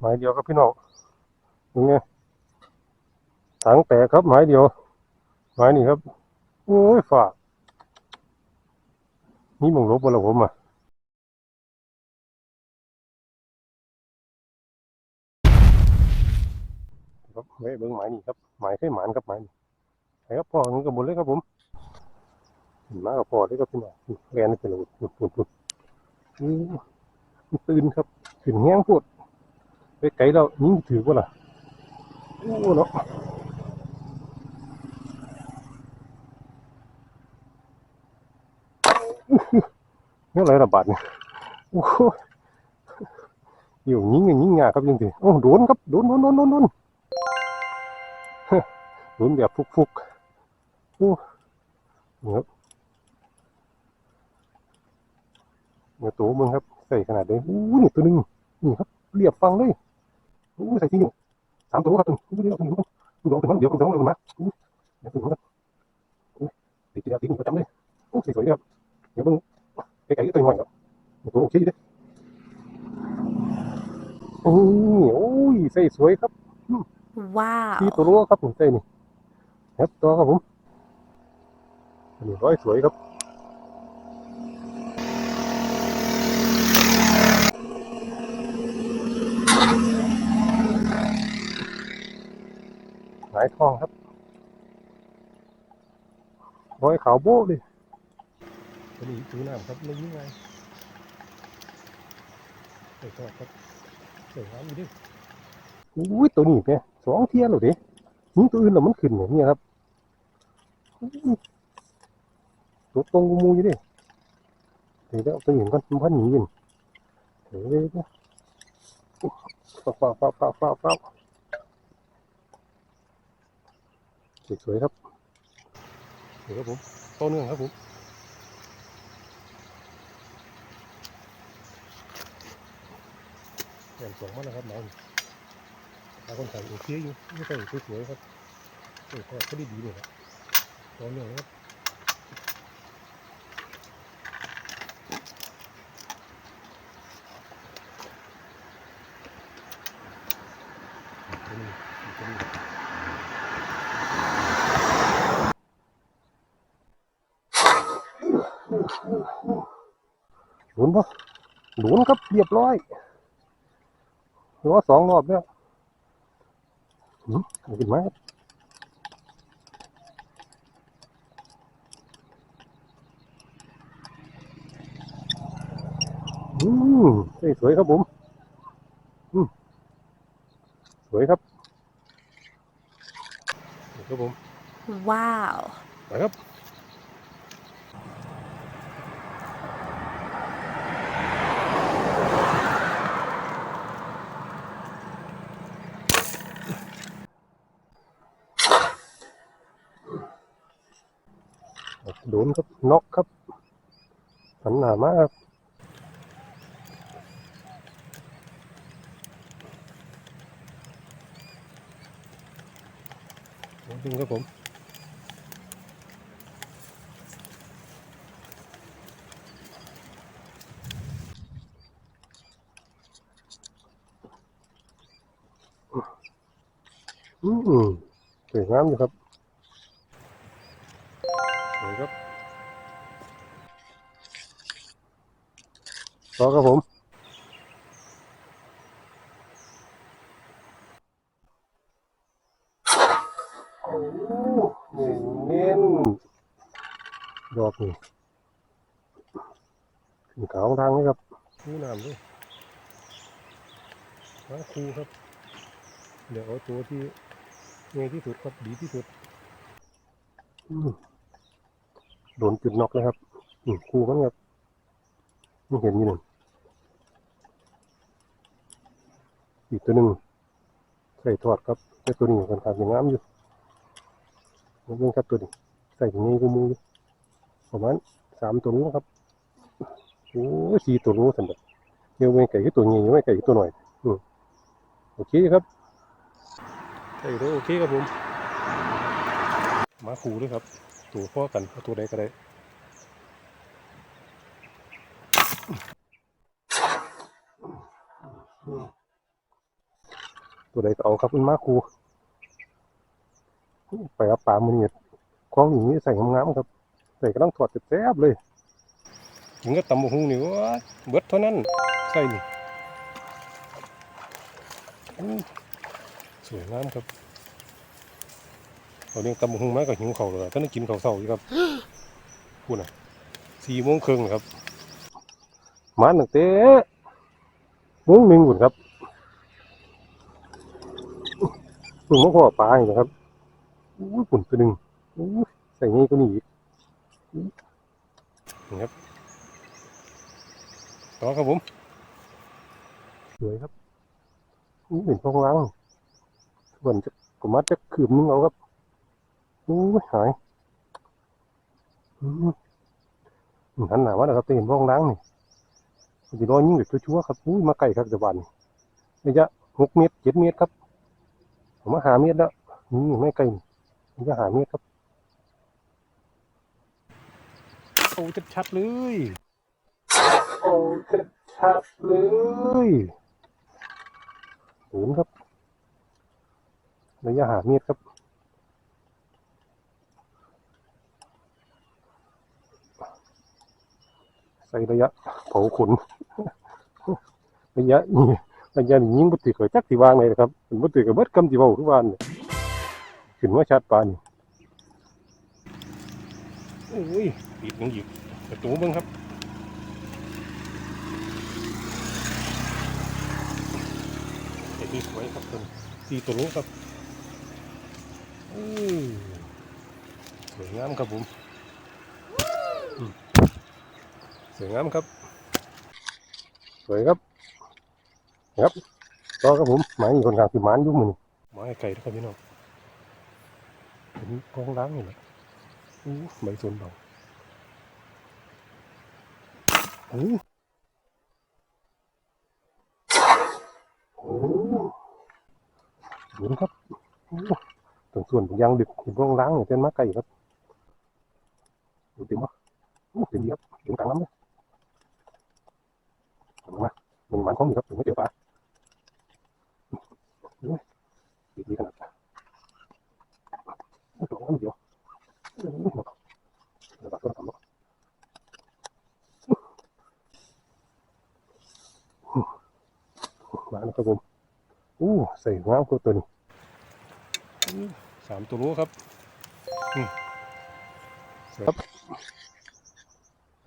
หมายเดียวครับพี่น้องยังไงถังแตกครับหมายเดียว หมายนี่ครับ โอ้ยฝากนี่มองลบบนละผมอะครับไว้เบิ้งหมายนี่ครับหมายเคยหมานครับหมายนี่ใช่ครับพ่อนี่กับบนเลยครับผมห็นมากับพ่อเลยครับพี่น้องแกนนี่เป็นระบบปุดปุดปุดอู้มันตื่นครับขึ้นแห้งพูด ไปไกลแล้วยิงถือว่าล่ะโอ้เนาะนี่อะไรระบาดเนี่ยโอ้โหอยู่ยิงยิงงาครับยิงถือโอ้โดนครับโดนโดนโดนโดนโดนโดนแบบฟุกฟุกๆโอ้นี่ครับเนื้อตัวมึงครับใส่ขนาดนี้โอ้นี่ตัวหนึงนี่ครับเรียบฟังเลย cũng thấy nhiều sáng tối gặp từng cũng biết không lúc đó thì mất điều không giống đâu mà cũng vâng. từng đó thì chỉ là tiếng một trăm đấy cũng thì phải được nếu không cái cái tôi ngoài đó một số chi đấy ôi ôi xây suối khắp. Wow. Khi tôi lúa khắp vùng tây này hết đó không? Mình gói suối khắp. ายทองครับร้อยขาวโบ้เลยตัวนี้ถือน้ำครับไม่ยิ่งไงใส่ทอดครับใส่น้ำอยู่ดิอุ้ยตัวนี้เนี่ยสองเทียนหรอดิยิงตัวอื่นแล้วมันขึ้นอย่างนี้ครับตัวตรงกูมูอยู่ดิเดี๋ยวเอาตัวหญิงก่อนมันพันหนีอยู่เดี๋ยวเดี๋ยวเดี๋ยวเฝ้าเฝ้าเฝ้าเฝ้าเฝ้า สวยๆครับเดี๋ยวครับผมต้นเนื่องครับผมแหนสองมันนะครับน้องตาคนใส่โอเคอยู่ไม่ใช่สวยๆครับเออก็ดีดีเลยครับต้นนี้ครับตัวนี้ตัวนี้ หลุนปะหลุนครับเรียบร้อยรอสองรอบแล้วอืมเอาขึ้นมาครับอืมเฮ้ยสวยครับผมอืมสวยครับสวยครับผม Wow. ไปครับ โดนครับน็อกครับหันหน้ามาครับดึงครับผมอืมสวยงามอยู่ครับ ต่อครับผม โอ้เน้นดอกนี่ขึ้นขาวทางนี้ครับนี่น้ำด้วยน้ำคูครับ เดี๋ยวเอาตัวที่ง่ายที่สุดครับดีที่สุดอืมโดนจุดน็อกเลยครับอืมคู่มันครับ ไม่เห็นอยู่หนึ่งอีกตัวหนึ่งใส่ทอดครับแต่ตัวนี้ค่อนข้างจะงามอยู่มันเป็นครับตัวนี้ใส่ง่ายกูมูอประมาณสามตัวรู้ครับโอ้สี่ตัวรู้สันเด็จเดี๋ยวไม่ไก่ก็ตัวใหญ่ไม่ไก่ก็ตัวหน่อยอืมโอเคครับใช่ตัวโอเคครับผมมาคูด้วยครับ ตัวพ่อกันตัวใดก็ได้ ตัวใดก็เอาครับมันมาคูไปเอาปลามือเนี่ยคล้องอย่างนี้ใส่งามๆครับใส่กระลังถอดแซ่บเลยถึงก็ตำบกหุ่งนี่ว่าเบิดเท่านั้นใส่นี่สวยงามครับเราเลี้ยงตำบกหุ่งมาก็หิวเขาเลยท่านกินเขาวเช้าอยู่ครับพูดนะสี่โมงครึ่งครับมาตั้งแต่โมงหนึ่งหุ่นครับเพิ่งมาพ่อปลาอยู่นะครับอู้หุ่นตัวหนึ่งอู้ใส่งี้ก็นี่อีกนี่ครับต่อครับผมสวยครับอู้เห็นฟองล้างส่วนจะกมัดจะขืบนึงเอาครับอู้หายอืมหันหนาว่านะครับจะเห็นฟองล้างนี่ มันจะรอยยิ่งแบบชัวร์ๆครับอุ้ยมาไก่ครับจังหวัดนี่ระยะหกเมตรเจ็ดเมตรครับผมมาหาเมตรแล้วนี่ไม่ไกลนี่มันจะหาเมตรครับโอ้ชัดๆเลยโอ้ชัดๆเลยศูนย์ครับระยะหาเมตรครับ ใส่ระยะเผาขนระยะนี้ระยะนี้ยิงบุตรเกิดจักสิวางเลยนะครับเป็นบุตรเกิดเบิดกำสิเว้าทุกวันขึ้นว่าชาติปานนี่โอ้ยปิดยังหยิบประตูบิ่งครับไอ้ที่สวยครับตัวสีตัวนี้ครับอือสวยงามครับผมอืม วยงามครับ สวยครับครับต่อครับผมหมายมีคนกลางคือหมานยุ่งมือหมายไก่นะครับพี่น้องเป็นกองล้างนี่แหละอู้ใบสนเบาโอ้หเห็นครับโอ้ตรงส่วนยางดึกเห็นกองล้างเนี่ยเป็นมาไก่ครับดูเต็มวะโอ้เต็มครับเต็มกลางน้ำเลย เอามามันมันของนี่ครับถึงไม่เจอปลาดีดีขนาดนั้นสองอันเดียวเดี๋ยวเราต้องทำแล้วมาแล้วครับผมอู้ใส่ว้าวก็ตัวนี้อู้สามตัวรู้ครับอืมครับ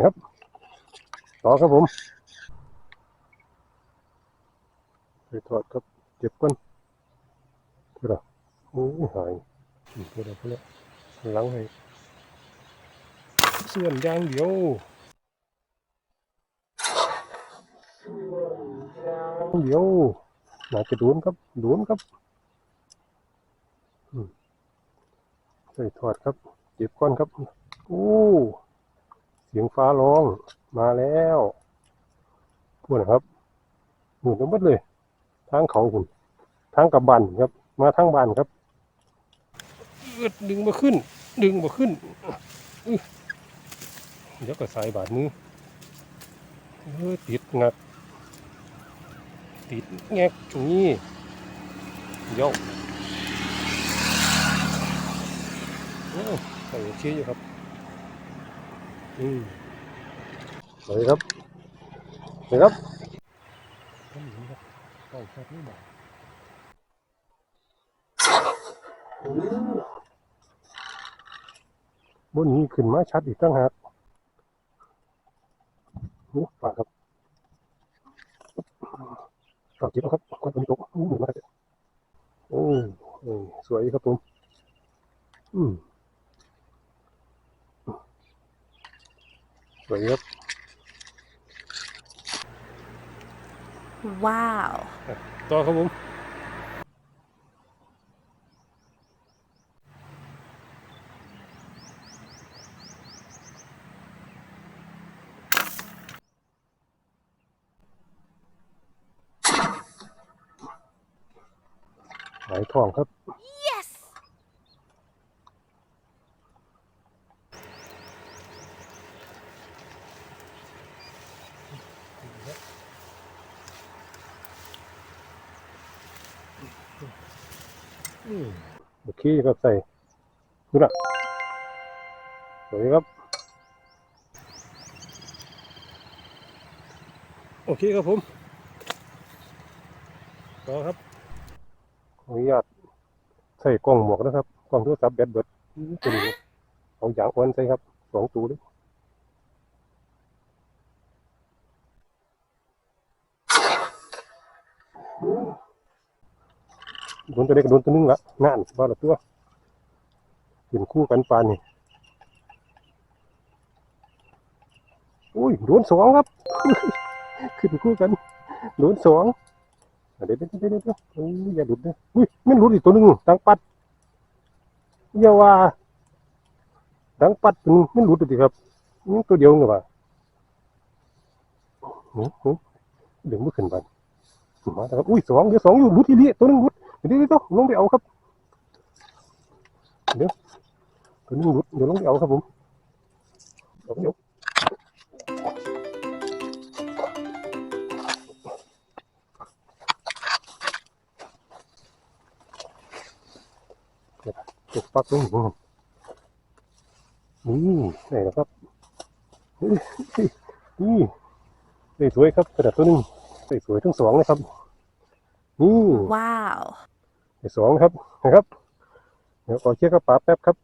ครับ ต่อครับผม ไปทอดครับเก็บก่อนโอ้ยหายอืมเพื่อนเพื่อนหลังให้ส่วนยางเดียวเดียวน่าจะโดนครับโดนครับใส่ทอดครับเก็บก้อนครับโอ้เสียงฟ้าร้องมาแล้วพวกนะครับหมุนทั้งหมดเลย ทางเขาคุณทางกลับบ้านครับ มาทางบ้านครับอึดดึงมาขึ้น ดึงมาขึ้นอื้อเดี๋ยวก็ใส่บาดมือเออติดงัดติดแงกอย่างนี้โยกโอ้ใส่โอเคอยู่ครับอืมเลยครับเลยครับ ท่านหญิงครับนี้บอกบนนี้ขึ้นมาชัดอีกตั้งหากโอ้ปากครับปากจิบครับควันตกอู้หูมากเลยโอ้สวยครับผม อืมสวยครับ ว้าว ต่อครับผมหายทองครับ yes น อืม โอเคครับใส่ดูนะสวยครับ โอเคครับผมต่อครับขออนุญาตใส่กล้องหมวกนะครับกล้องโทรศัพท์แบตเบิดตัวนี้เอาอย่างอ้วนใส่ครับสองตัวเลย โดนตัวเล็กโดนตัวนึงละนั่นบ้าละตัวขึ้นคู่กันปานนี่อุ้ยโดนสองครับขึ้นคู่กันโดนสองเดี๋ยวเดี๋ยวเดี๋ยวเดี๋ยวเดี๋ยวอุ้ยอย่าหลุดนะอุ้ยไม่หลุดอีกตัวหนึงตังปัดอย่าว่าตังปัดตัวหนึงไม่หลุดอีครับนี่ตัวเดียวนี่ว่าโอ้โหเดี๋ยวไม่ขึ้นไปมาแล้วครับอุ้ยสองเดี๋ยวสองอยู่หลุดทีนี้ตัวหนึงหลุด เดี๋ยวเดี๋ยวลงไปเอาครับ เดี๋ยวตัวนึงหลุดเดี๋ยวลงไปเอาครับผมเดี๋ยวตกปักลงหัวนี่ไหนะครับ นี่ได้สวยครับกระดาษตัวหนึงได้สวยทั้งสองนะครับนี่ว้าว ได้สองครับนะครับเดี๋ยวขอเช็คกระป๋าแป๊บครับ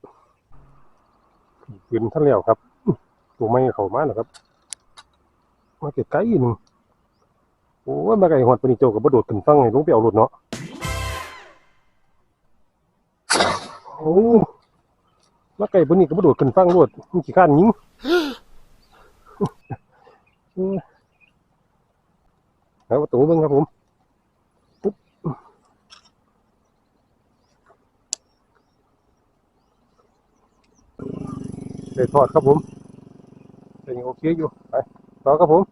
ปืนท่านแล้วครับตัวไม่เข้ามาหรอครับมาไกลๆหนึ่งโอ้ยมาไกลหอดปนิโจกับบโดดขึ้นฟังไงลงไปเอารถเนาะโอ้มาไก่บนนี้ก็บ่โดดขึ้นฟังรวดมันขี้ข้านยิงเออเอาประตูเบิ่งครับผม ได้ทอดครับผมแต่ยังโอเคอยู่ไปต่อครับผม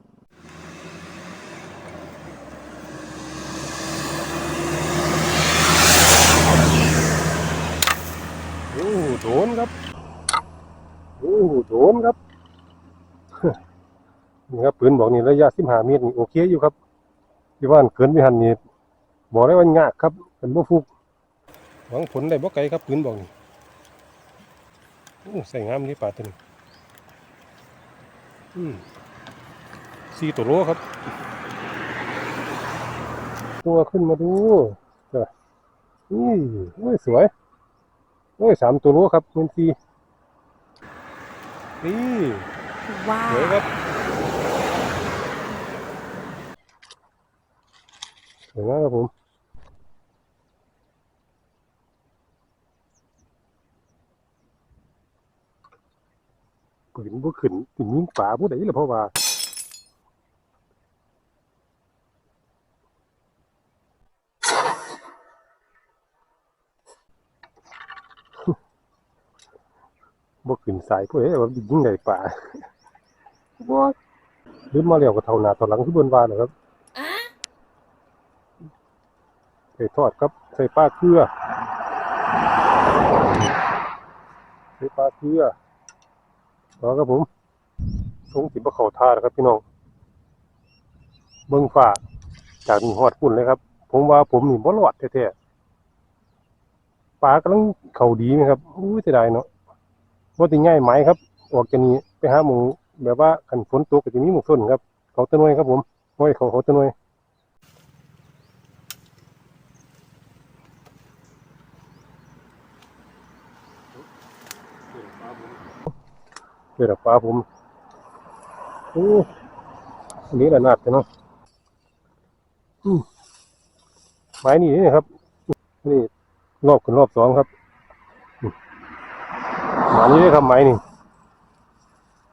โอ้โดนครับโอ้โดนครับนี่ครับปืนบอกนี่ระยะสิบห้าเมตรนี่โอเคอยู่ครับที่ว่านเกินไม่หันนี่บอกได้ว่ายากครับเป็นบ่ฟุกหวังผลได้บ่ไกลครับปืนบอกนี่ ใส่งามนี่ป่าตัวนี้อืมสี่ตัวโลครับ ตัวขึ้นมาดูเจ้านี่โอ้ยสวยโอ้ยสามตัวโลครับเงินฟรีนี่ว้าสวยวครับสวยมากครับผม ปืนบ่ขึ้นปืนยิงป่าผู้ใดล่ะเพราะว่าบ่ขึ้นสายผู้ใดว่ายิงได้ป่าบ่ลืมมาแล้วก็เท่าหน้าเท่าหลังที่เบิ่นว่าน่ะครับใส่ทอดครับใส่ปลาเกลือใส่ปลาเกลือ ต่อครับผมทรงสิบ่เขาท่านะครับพี่น้องเบิ่งฟ้าจากนี่ฮอดพุ่นเลยครับ ผมว่าผมนี่บ่รอดแท้ๆปลากำลังเข้าดีไหมครับอู้ยเสียดายเนาะว่าติง่ายไหมครับ ออกจากนี้ไปหาหมูแบบว่าขันฝนตกก็จะมีหมูส้นครับเขาตะนวยครับผมห้อยเขาเขาตะนวย เดี๋ยวปลาผมโอ้อันนี้ระนาดเนาะอืมไม้นี่นี่ครับ นี่รอบขึ้นรอบสองครับหมานี่เลยครับไม้นี่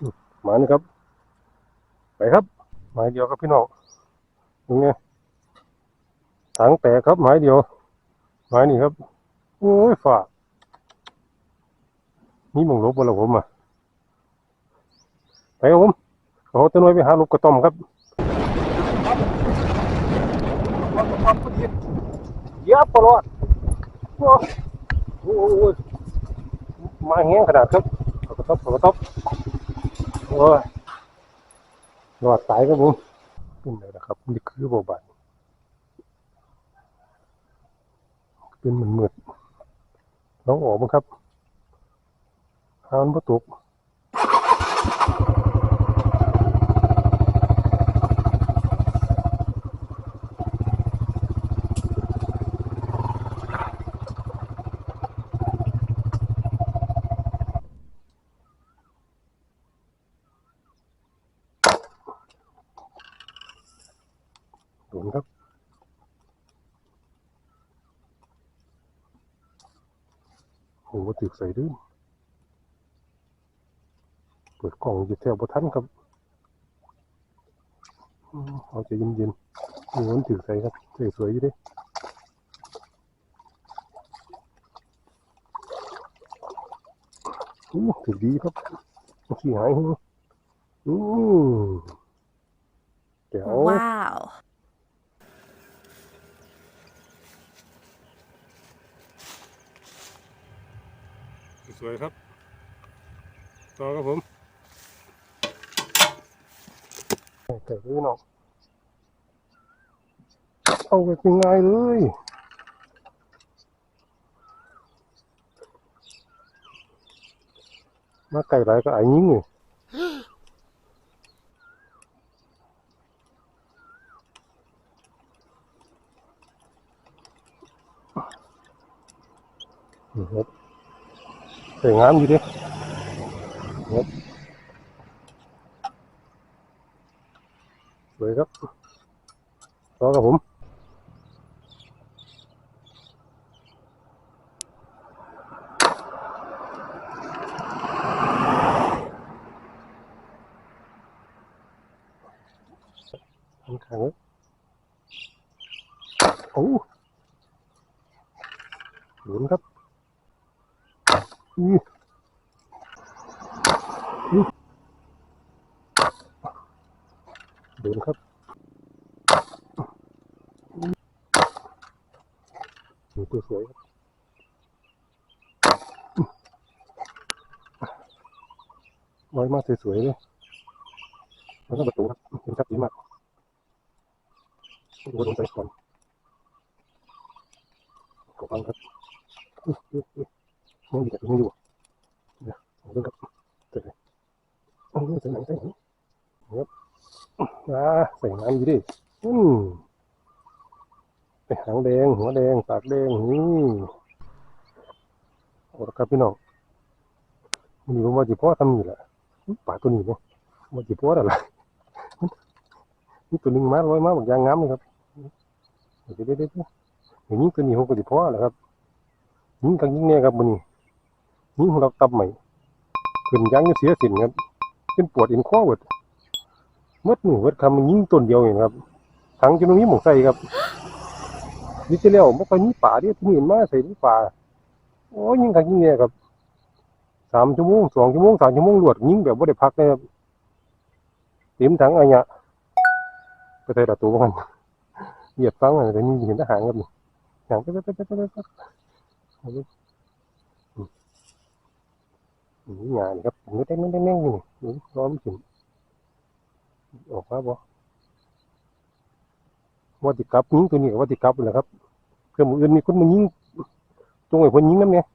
มหมานี่ครับ ไปครับไม้เดียวครับพี่น้องยังไงถังแตกครับไม้เดียวไม้นี่ครับ โอ้ยฝ่านี่มองลบบนละผมอะ ครับผมเขาจะน้อยไปหาลูกกระต้อมครับเยียบปลอดโอ้โหมาแห้งขนาดครับขอกระทบขอกระทบโอ้ยรอดตายครับผมเป็นไงนะครับนี่คือบ่บานเป็นเหมือนมืดน้องออกมั้งครับหามันบ่ตกโดนครับ โอ้โหตึกใส่ดื้อเปิดกล่องหยิบแถวบทันครับเอาใจเย็นๆโอ้โหมันตึกใส่ครับใส่สวยอยู่ดิอู้ถือดีครับขี้หายหูอืมเดี๋ยว Wow. สว ยครับ ต่อครับผมเกิดขึ้นเนาะเอาไปเป็นไงเลยมาไก่ไรก็ไอ้ยิงเลยนี่ครับ สวยงามอยู่ดิครับสวยครับต่อครับผม ข้างข้างเลยโอ้หมุนครับ อีอีโดนครับอีตัวสวยครับลอยมาสวยๆเลยแล้วก็ ประตูครับเป็นครับดีมากดูลงไปก่อนขอฟังอยู่แต่ไม่อยู่เดี๋ยวผมต้องกับเสร็จเลยโอ้ยใส่หนังใส่หนังครับอ่าใส่น้ำอยู่ดิอืมไปหางแดง หัวแดง ปากแดงนี่โอ้ครับพี่น้องนี่ผมว่าจีพ่อทำนี่แหละป่าตัวนี้เนี่ยว่าจีพ่ออะไรนี่ตัวหนึงมาร้อยมาบอกยางงามเลยครับเดี๋ยวเดี๋ยวเดี๋ยวอย่างนี้ตัวนี้ผมก็จะพอแหละครับยิงกันยิงเนี่ยครับมันนี่ ยิงของเราตับใหม่ขึ้นยางเสียสินครับเป็นปวดเอ็นข้อเวิดมดนี่เวิดคำมันยิงต้นเดียวเองครับทั้งจนนี้หมองใส่ครับนี่จะเลี้ยวม่ค่อยมีป่าเดียวที่นี่มาใส่ที่ป่าโอ้ยยิงกันยิงเนี่ยครับสามชั่วโมงสองชั่วโมงสามชั่วโมงรวดยิงแบบไม่ได้พักเลยครับเต็มถังอะไรเงี้ยก็ใส่ประตูมันเหยียบฟังอะไรนี่เห็นทหารครับนี่างไปไปไปไปไป ไปนี่งานครับผมก็ได้ไม่ได้แน่งอยู่นี่ร้อนขึ้นออกมาบ่ว่าติกับยิงตัวนี้ว่าติกับเลยครับเพื่อมืออื่นมีคนมายิงตรงไหนคนยิงน้ำเนี่ย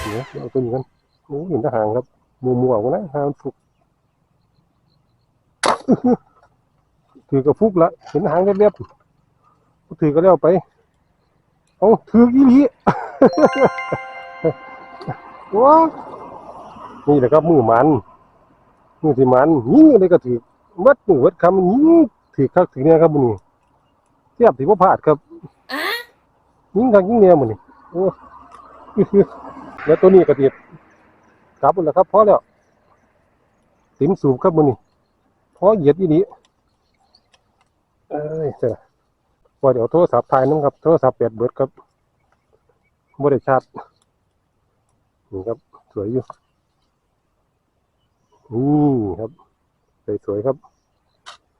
เดี๋ยเอาตัวนี้กันโอ้เห็นทหารครับมัวมัวกันนะหางฟุกถือกระฟุกละเห็นหางเรียบๆถือก็แล้วไปเอาถืออีหลีว้า นี่แหละครับมือมันมือที่มันยิงอะไรก็ถือมัดมือวัดคำมันยิงถือคักถือเนี่ยครับมันนี่เทียบถือว่าพลาดครับยิงคักยิงเนี่ยมันนี่โอ้แล้วตัวนี้ก็ติดกลับหมดแล้วครับพอแล้วติมสูบครับมันนี่พอเหยียดอีหลีเอ้ยเจ้าว่าเดี๋ยวโทรศัพท์ถ่ายน้ำครับโทรศัพท์เปิดเบิดครับบริชาร์จนี่ครับ สวยอยู่ นี่ครับสวยๆครับ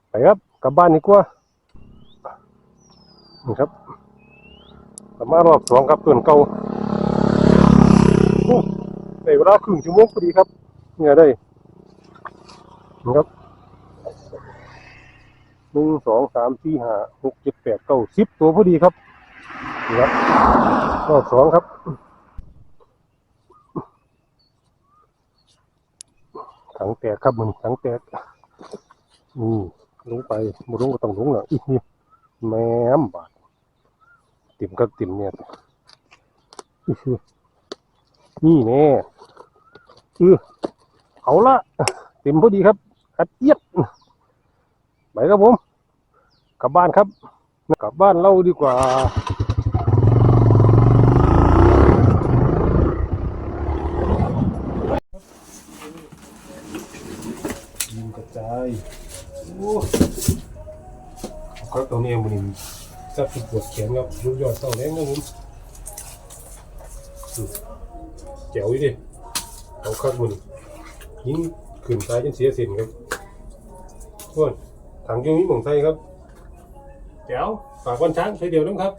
ไปครับ กลับบ้านดีกว่านี่ครับกลับมารอบสองครับส่วนเก่าโอ้ในเวลาครึ่งชั่วโมงพอดีครับ เนี่ยได้นี่ครับหนึ่งสองสามสี่ห้าหกเจ็ดแปดเก้าสิบตัวพอดีครับนี่ครับรอบสองครับ ถังแตกครับมันถังแตกนี่ลงไปมลงก็ต้องลงแล้วอีกนี่แม่มบาดติ่มครับติ่มเนี่ยนี่แน่เออเอาละเต็มพอดีครับอัดเอียดไปครับผม กลับบ้านครับ กลับบ้านเล่าดีกว่า ยิงกระจายโอ้ ครับตรงนี้มันจับที่ปวดแขนครับลูกยอดเต้าแรงนะผมอืมแจ๋วอยู่ดิเอาคักมันยิงขึ้นตายจนเสียสินครับทวนถังยูนี้หมองไทยครับแจ๋วฝากวันช้างใช้เดียวน้ำครับ